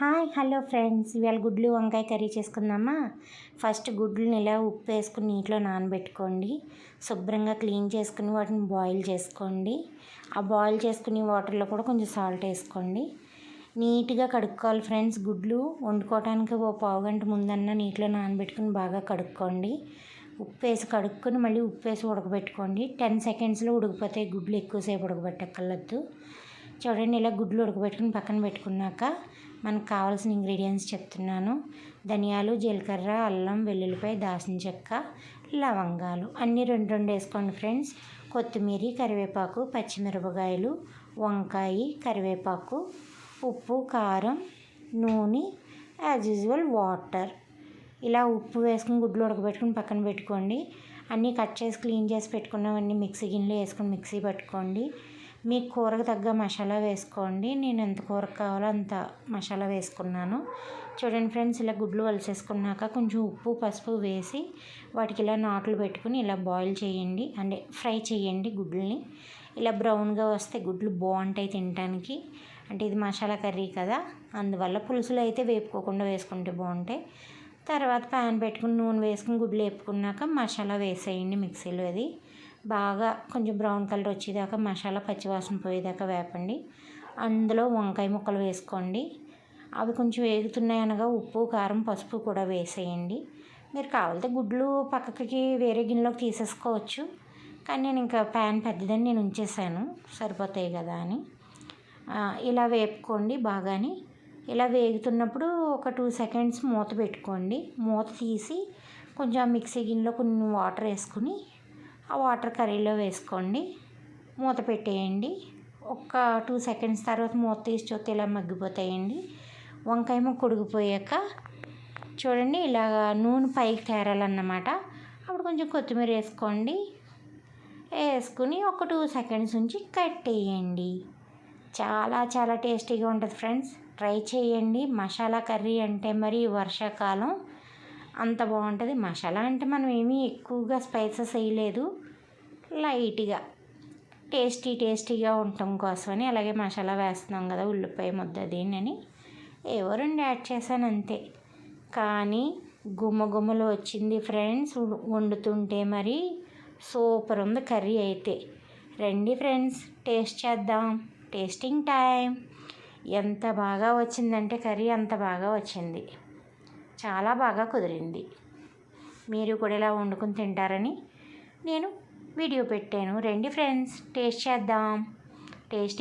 Hi hello friends. ఇవాళ గుడ్లు వంకాయ కర్రీ చేసుకుందామా? ఫస్ట్ గుడ్లను ఇలా ఉప్పు వేసుకుని నీటిలో నానబెట్టుకోండి. శుభ్రంగా క్లీన్ చేసుకుని వాటిని బాయిల్ చేసుకోండి. ఆ బాయిల్ చేసుకుని వాటర్లో కూడా కొంచెం సాల్ట్ వేసుకోండి. నీట్గా కడుక్కోవాలి ఫ్రెండ్స్ గుడ్లు. వండుకోవడానికి ఓ పావు గంట ముందన్న నీటిలో నానబెట్టుకుని బాగా కడుక్కోండి. ఉప్పు వేసి కడుక్కొని మళ్ళీ ఉప్పు వేసి ఉడకబెట్టుకోండి. టెన్ సెకండ్స్లో ఉడికిపోతాయి గుడ్లు ఎక్కువసేపు ఉడకబెట్టక్కర్లేదు. చూడండి ఇలా గుడ్లు ఉడకబెట్టుకుని పక్కన పెట్టుకున్నాక మనకు కావాల్సిన ఇంగ్రీడియంట్స్ చెప్తున్నాను. ధనియాలు జీలకర్ర అల్లం వెల్లుల్లిపాయ దాసిన చెక్క లవంగాలు. అన్నీ రెండు రెండు వేసుకోండి ఫ్రెండ్స్. కొత్తిమీర కరివేపాకు పచ్చిమిరపకాయలు వంకాయ కరివేపాకు ఉప్పు కారం నూనె యాజ్ యూజువల్ వాటర్ ఇలా ఉప్పు వేసుకుని గుడ్లు ఉడకబెట్టుకుని పక్కన పెట్టుకోండి. అన్నీ కట్ చేసి క్లీన్ చేసి పెట్టుకున్నవన్నీ మిక్సీ గిన్నెలో వేసుకొని మిక్సీ పట్టుకోండి. మీ కూరకు తగ్గ మసాలా వేసుకోండి. నేను ఎంత కూర కావాలో అంత మసాలా వేసుకున్నాను. చూడండి ఫ్రెండ్స్ ఇలా గుడ్లు వలసేసుకున్నాక కొంచెం ఉప్పు పసుపు వేసి వాటికి ఇలా నాట్లు పెట్టుకుని ఇలా బాయిల్ చేయండి. అంటే ఫ్రై చేయండి గుడ్లని. ఇలా బ్రౌన్గా వస్తే గుడ్లు బాగుంటాయి తినడానికి అంటే ఇది మసాలా కర్రీ కదా. అందువల్ల పులుసులు అయితే వేపుకోకుండా వేసుకుంటే బాగుంటాయి. తర్వాత ప్యాన్ పెట్టుకుని నూనె వేసుకుని గుడ్లు వేపుకున్నాక మసాలా వేసేయండి మిక్సీలో అది. బాగా కొంచెం బ్రౌన్ కలర్ వచ్చేదాకా మసాలా పచ్చివాసన పోయేదాకా వేపండి. అందులో వంకాయ ముక్కలు వేసుకోండి. అవి కొంచెం వేగుతున్నాయి అనగా ఉప్పు కారం పసుపు కూడా వేసేయండి. మీరు కావాలంటే గుడ్లు పక్కకి వేరే గిన్నెలోకి తీసేసుకోవచ్చు. కానీ నేను ఇంకా ప్యాన్ పెద్దదని నేను ఉంచేసాను. సరిపోతాయి కదా అని. ఇలా వేపుకోండి బాగాని. ఇలా వేగుతున్నప్పుడు ఒక టూ సెకండ్స్ మూత పెట్టుకోండి. మూత తీసి కొంచెం మిక్సీ గిన్నెలో కొన్ని వాటర్ వేసుకుని ఆ వాటర్ కర్రీలో వేసుకోండి. మూత పెట్టేయండి. ఒక టూ సెకండ్స్ తర్వాత మూత తీసి చూస్తే ఇలా మగ్గిపోతాయండి. వంకాయ ముక్క ఉడికిపోయాక చూడండి ఇలాగ నూనె పైకి తేరాలన్నమాట. అప్పుడు కొంచెం కొత్తిమీర వేసుకోండి. వేసుకుని ఒక టూ సెకండ్స్ ఉంచి కట్టేయండి. చాలా చాలా టేస్టీగా ఉంటుంది ఫ్రెండ్స్. ట్రై చేయండి. మసాలా కర్రీ అంటే మరి వర్షాకాలం. అంత బాగుంటుంది. మసాలా అంటే మనం ఏమీ ఎక్కువగా స్పైసెస్ వేయలేదు. లైట్గా టేస్టీ టేస్టీగా ఉండటం కోసమని అలాగే మసాలా వేస్తున్నాం కదా ఉల్లిపాయ ముద్ద దీన్ని ఏవో రెండు యాడ్ చేశాను అంతే. కానీ గుమ్మ గుమ్మలు వచ్చింది ఫ్రెండ్స్ వండుతుంటే మరి సూపర్ ఉంది కర్రీ అయితే. రండి ఫ్రెండ్స్ టేస్ట్ చేద్దాం. టేస్టింగ్ టైం ఎంత బాగా వచ్చిందంటే కర్రీ అంత బాగా వచ్చింది. చాలా బాగా కుదిరింది. మీరు కూడా ఇలా వండుకుని తింటారని నేను వీడియో పెట్టాను. రండి ఫ్రెండ్స్ టేస్ట్ చేద్దాం. టేస్టింగ్